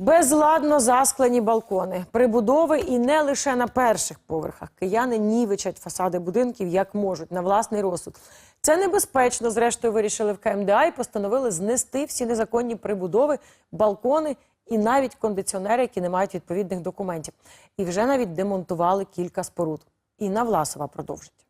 Безладно засклені балкони, прибудови і не лише на перших поверхах. Кияни нівичать фасади будинків як можуть на власний розсуд. Це небезпечно. Зрештою, вирішили в КМДА і постановили знести всі незаконні прибудови, балкони і навіть кондиціонери, які не мають відповідних документів. І вже навіть демонтували кілька споруд. Інна Власова продовжить.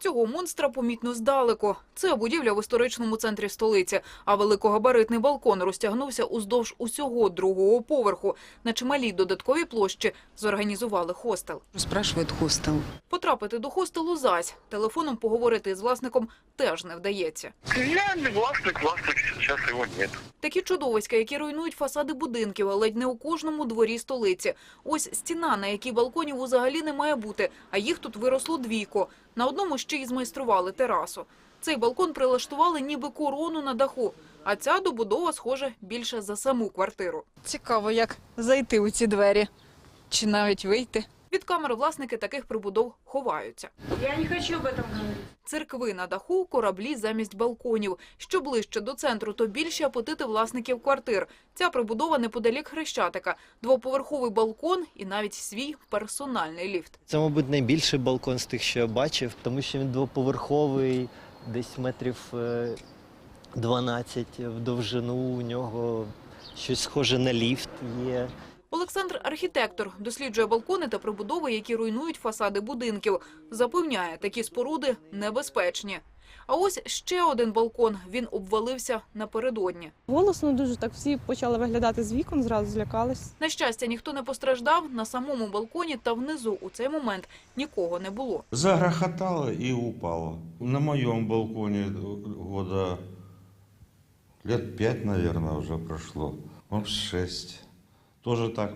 Цього монстра помітно здалеку. Це будівля в історичному центрі столиці, а великогабаритний балкон розтягнувся уздовж усього другого поверху. На чималій додатковій площі зорганізували хостел. Спрашують хостел. Потрапити до хостелу зась. Телефоном поговорити з власником теж не вдається. Я не власник, власник, сейчас его нет. Такі чудовиська, які руйнують фасади будинків, ледь не у кожному дворі столиці. Ось стіна, на якій балконів взагалі не має бути, а їх тут виросло двійко. На одному ще й змайстрували терасу. Цей балкон прилаштували ніби корону на даху, а ця добудова схоже більше за саму квартиру. Цікаво, як зайти у ці двері. Чи навіть вийти. Від камер власники таких прибудов ховаються. Я не хочу об этом говорить. Церкви на даху, кораблі замість балконів. Що ближче до центру, то більші апетити власників квартир. Ця прибудова неподалік Хрещатика. Двоповерховий балкон і навіть свій персональний ліфт. Це, мабуть, найбільший балкон з тих, що я бачив, тому що він двоповерховий, десь метрів е, 12 в довжину. У нього щось схоже на ліфт є. Олександр архітектор досліджує балкони та прибудови, які руйнують фасади будинків. Запевняє, такі споруди небезпечні. А ось ще один балкон. Він обвалився напередодні. Голосно дуже так всі почали виглядати з вікон, зразу злякались. На щастя, ніхто не постраждав. На самому балконі та внизу у цей момент нікого не було. Загрохотало и упало. На моем балконе года лет пять, наверное, уже прошло. Он шесть. Тоже так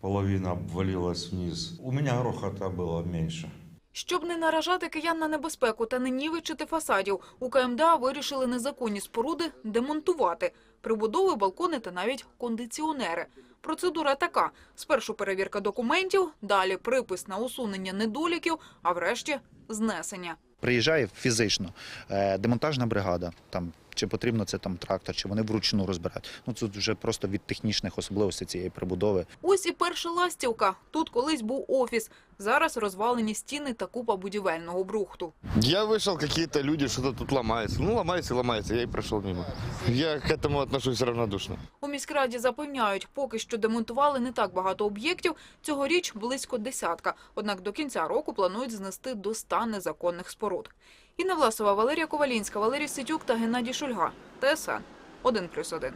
половина обвалилась вниз. У меня грохота было меньше. Щоб не наражати киян на небезпеку та не нівечити фасадів, у КМДА вирішили незаконні споруди демонтувати. Прибудови, балкони та навіть кондиціонери. Процедура така. Спершу перевірка документів, далі припис на усунення недоліків, а врешті знесення. Приїжджає фізично е, демонтажна бригада, там чи потрібно це там трактор, чи вони вручну розбирають. Ну це вже просто від технічних особливостей цієї прибудови. Ось і перша ластівка. Тут колись був офіс. Зараз розвалені стіни та купа будівельного брухту. Я вышел, какие-то люди, что-то тут ломается. Ну, ломается и ломается, я и прошел мимо. Я к этому отношусь равнодушно. У міськраді запевняють, поки що демонтували не так багато об'єктів, цьогоріч близько десятка. Однак до кінця року планують знести до ста незаконних споруд. Інна Власова, Валерія Ковалінська, Валерій Сидюк та Геннадій Шульга. ТСН 1+,1.